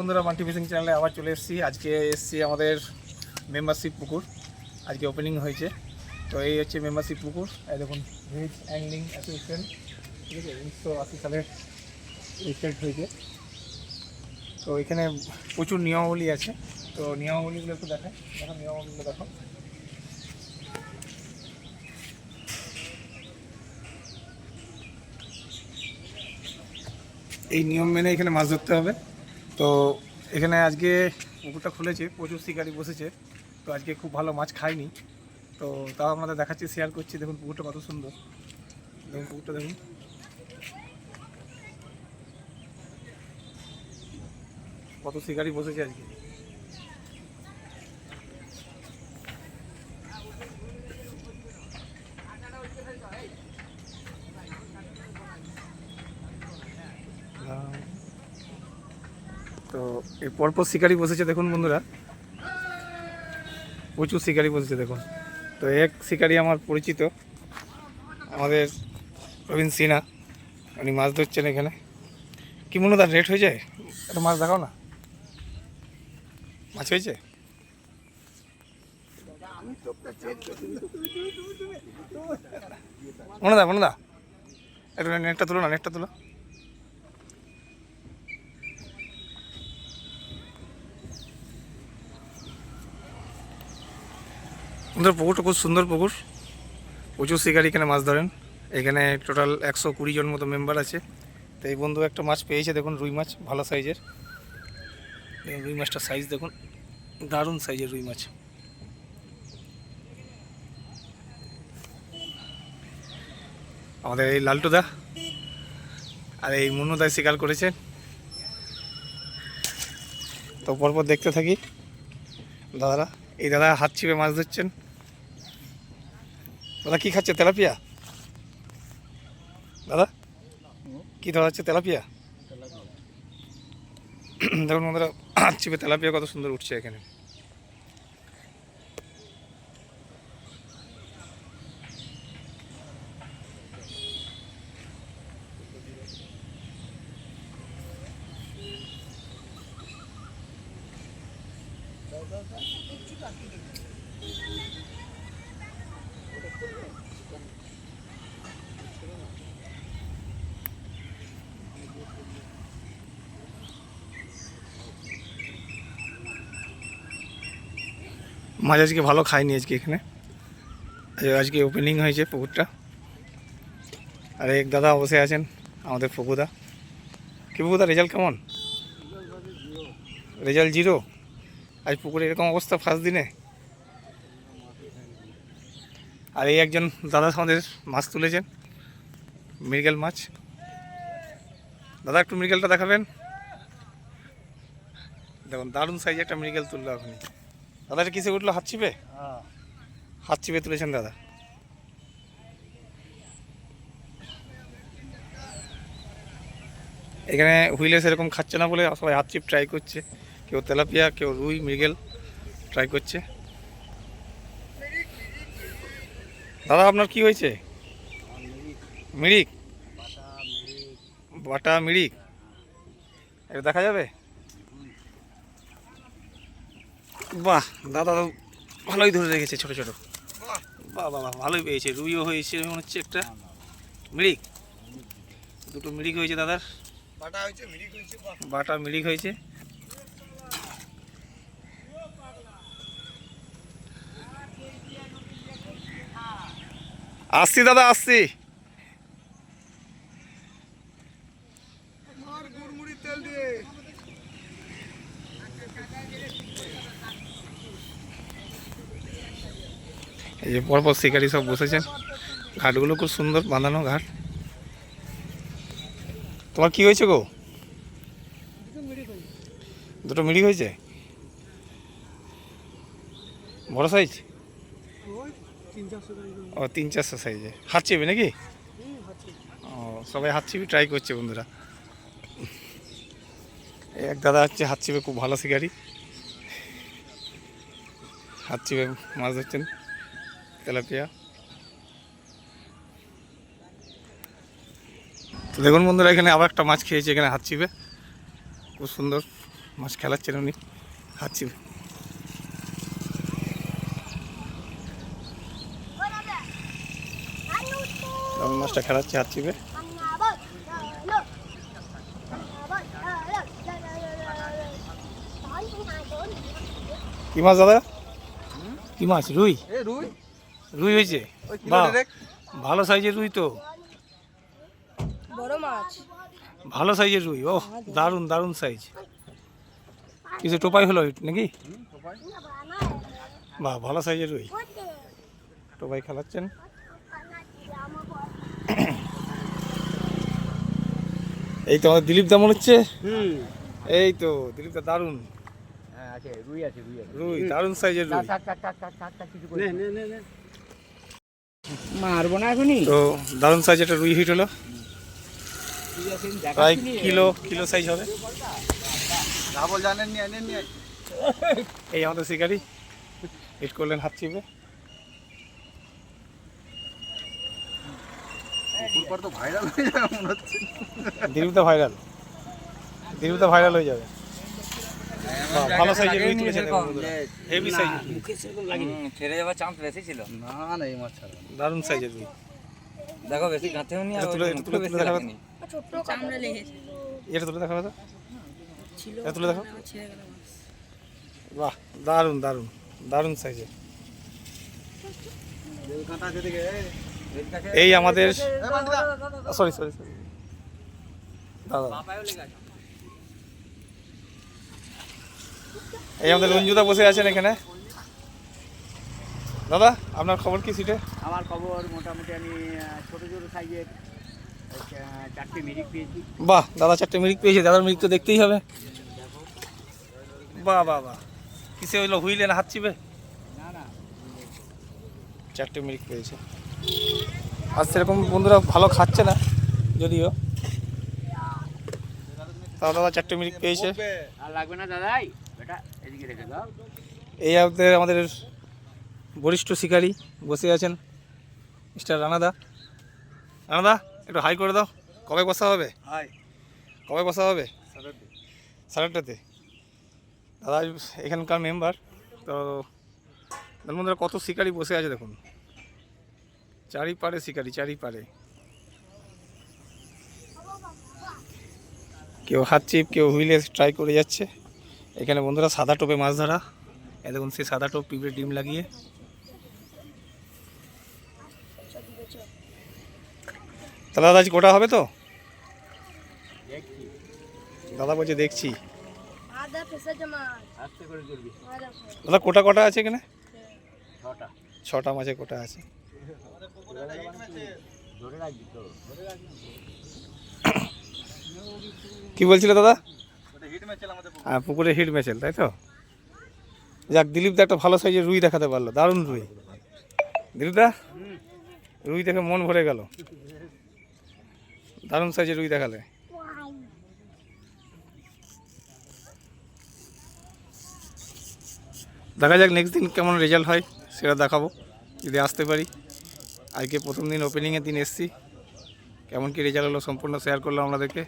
বন্ধুরা multi fishing চ্যানেলে আবার চলে এসেছি। আজকে এসেছি আমাদের মেম্বারশিপ পুকুর। আজকে ওপেনিং হয়েছে। তো এই হচ্ছে মেম্বারশিপ পুকুর। দেখুন ভেজ অ্যাংলিং অ্যাসোসিয়েশন ঠিক আছে, উনিশশো আশি সালে রেজিস্টার্ড হয়েছে। তো এখানে প্রচুর নিয়মাবলী আছে। তো নিয়মাবলীগুলো একটু দেখায় দেখো, নিয়মাবলীগুলো দেখো। এই নিয়ম মেনে এখানে মাছ ধরতে হবে। তো এখানে আজকে পুকুরটা খুলেছে, প্রচুর শিকারি বসেছে, তো আজকে খুব ভালো মাছ খাইনি। তো তাও আমাদের দেখাচ্ছি শেয়ার করছি, দেখুন পুকুরটা কত সুন্দর। দেখুন পুকুরটা, দেখুন। কত শিকারি বসেছে আজকে আহ, তো এই পরপর শিকারি বসেছে দেখুন বন্ধুরা। প্রচুর শিকারি বসেছে দেখুন। তো এক শিকারি আমার পরিচিত, আমাদের রবীন সিনহা। উনি মাছ ধরছেন এখানে। কি মনে তার রেট হয়ে যায় একটা মাছ দেখাও না। মাছ হয়েছে? মনে দা মনে দা একটু নেটটা তুলো না, নেটটা তুলো। আমাদের পুকুরটা খুব সুন্দর পুকুর। প্রচুর শিকারি এখানে মাছ ধরেন। এখানে টোটাল একশো কুড়ি জন মতো মেম্বার আছে। তো এই বন্ধু একটা মাছ পেয়েছে, দেখুন রুই মাছ, ভালো সাইজের রুই মাছটার সাইজ দেখুন, দারুণ সাইজের রুই মাছ। আমাদের এই লালটুদা আর এই মুন্নুদায় শিকার করেছেন তো পরপর দেখতে থাকি। দাদারা, এই দাদা হাত ছিপে মাছ ধরছেন। দাদা কি খাচ্ছে, তেলাপিয়া? দাদা, কি ধরা হচ্ছে তেলাপিয়া? দেখুন বন্ধুরা ছিপে তেলাপিয়া কত সুন্দর উঠছে এখানে। মাছ আজকে ভালো খায়নি আজকে এখানে। আজকে ওপেনিং হয়েছে পুকুরটা। আর এক দাদা বসে আছেন, আমাদের পুকুদা কি পুকুদা রেজাল্ট কেমন? রেজাল্ট জিরো আজ পুকুরে এরকম অবস্থা ফার্স্ট দিনে? আর এই একজন দাদা আমাদের মাছ তুলেছেন, মৃগেল মাছ। দাদা, একটু মৃগেলটা দেখাবেন? দেখুন, দারুণ সাইজে একটা মৃগেল তুললো আপনি দাদা এটা কিসে উঠল? হাত চিপে? হাত চিপে তুলেছেন দাদা। এখানে হুইলে সেরকম খাচ্ছে না বলে সবাই হাত চিপ ট্রাই করছে। কেউ তেলাপিয়া কেউ রুই মৃগেল ট্রাই করছে। দাদা আপনার কি হয়েছে? মিরিক। বাটা মিরিক? এটা দেখা যাবে? বাহ দাদা তো ভালোই ধরে রেখেছে ছোট ছোট। বাহ বাহ ভালোই পেয়েছে রুইও হয়েছে মনে হচ্ছে একটা মিরিক। দুটো মিরিক হয়েছে দাদার। বাটা হয়েছে মিরিক হয়েছে বাটা মিরিক হয়েছে। আসছি দাদা আসছি। যে পরপর শিকারি সব বসেছেন ঘাটগুলো খুব সুন্দর বাঁধানো ঘাট। তোমার কি হয়েছে গো? দুটো মিরিক হয়েছে? বড় সাইজ ও, তিন চারশো সাইজে হাত চিপি নাকি? ও, সবাই হাত চিপি ট্রাই করছে বন্ধুরা। এক দাদা হচ্ছে হাত চিপে খুব ভালো শিকারি। হাত চিপে মাছ ধরছেন। তেলাপিয়া। তো দেখুন বন্ধুরা এখানে আবার একটা মাছ খেয়েছে এখানে হাত চিপে। খুব সুন্দর মাছ খেলাচ্ছেন উনি খাচ্ছি আমি মাছটা খেলাচ্ছে হাত চিপে। কি মাছ দাদা? কি মাছ রুই? রুই। রুই হয়েছে। ভালো সাইজের রুই তো। বড় মাছ। ভালো সাইজের রুই ও দারুণ দারুণ সাইজ। কিছু টোপাই হলো নাকি? বাহ ভালো সাইজের রুই। টোপাই খেলাচ্ছেন। এই তো আমাদের দিলীপ দা মনে হচ্ছে? হুম। এই তো দিলীপ দা দারুণ। হ্যাঁ রুই আছে রুই আছে। রুই দারুণ সাইজের রুই। নে নে নে নে। মারবো না এখনই। তো দারুণ সাইজ একটা রুই হিট হলো। প্রায় কিলো কিলো সাইজ হবে। ডাবল জানেন নি এই আমাদের শিকারি। হিট করলেন হাত চিপে। তো ভাইরাল হয়ে যাবে মনে হচ্ছে। দিলীপদা ভাইরাল ভাইরাল হয়ে যাবে। ভালো সাইজের রুই তুলেছে হেভি সাইজ ছেড়ে যাওয়ার চান্স বেশি ছিল। না না এই মাছ ছাড়া। দারুণ সাইজের রুই। দেখো বেশি গাঁথেও নি আর তুলে- তুলে- তুলে দেখাবে লাগেনি। কামড়া লেগেছে। এটা তুলে দেখাবে তো। ছিল এটা তুলে দেখো বাহ দারুণ দারুণ দারুণ সাইজের এই আমাদের সরি সরি সরি দাদা। এই আমাদের রঞ্জুদা বসে আছেন এখানে। দাদা আপনার খবর কি সিটে? আমার খবর মোটামুটি আমি ছোট ছোট সাইজের চারটে মিরিক পেয়েছি। বাহ দাদা চারটে মিরিক পেয়েছে দাদার মিরিক তো দেখতেই হবে। বাহ বাহ বাহ। কিসে হইল হুইলে না হাত চিবে না না চারটে মিরিক পেয়েছে। আর সেরকম বন্ধুরা ভালো খাচ্ছে না যদিও। তাও দাদা চারটে মিরিক পেয়েছে। আর লাগবে না দাদাই? এই আমাদের আমাদের বরিষ্ঠ শিকারী বসে আছেন মিস্টার রানাদা। রানাদা একটু হাই করে দাও। কবে বসা হবে? হাই। কবে বসা হবে? সাড়ে আটটাতে দাদা এখানকার মেম্বার তো বন্ধুরা কত শিকারি বসে আছে দেখুন। চারিপারে শিকারি চারিপারে কেউ হাত চিপ কেউ হুইলে ট্রাই করে যাচ্ছে। এখানে বন্ধুরা সাদা টোপে মাছ ধরা। এ দেখুন সেই সাদা টোপ পিঁপড়ে ডিম লাগিয়ে। তাহলে দাদা আজ গোটা হবে তো? দাদা বলছে দেখছি। আদা ফেসেছে মাছ। আস্তে করে চলবি। আদা দাদা কোটা কটা আছে এখানে? ছটা। মাছে কোটা আছে। কি বলছিলে দাদা? হ্যাঁ পুকুরে হিট মেচেল তাই তো? যাক, দিলীপ দা একটা ভালো সাইজের রুই দেখাতে পারল, দারুণ রুই। দিলীপ দা, রুই দেখে মন ভরে গেল। দারুণ সাইজের রুই দেখালে। দেখা যাক নেক্সট দিন কেমন রেজাল্ট হয়, সেটা দেখাবো। যদি আসতে পারি। আজকে প্রথম দিন ওপেনিংয়ের দিন এসছি। কেমন কি রেজাল্ট হলো, সম্পূর্ণ শেয়ার করলাম আপনাদেরকে।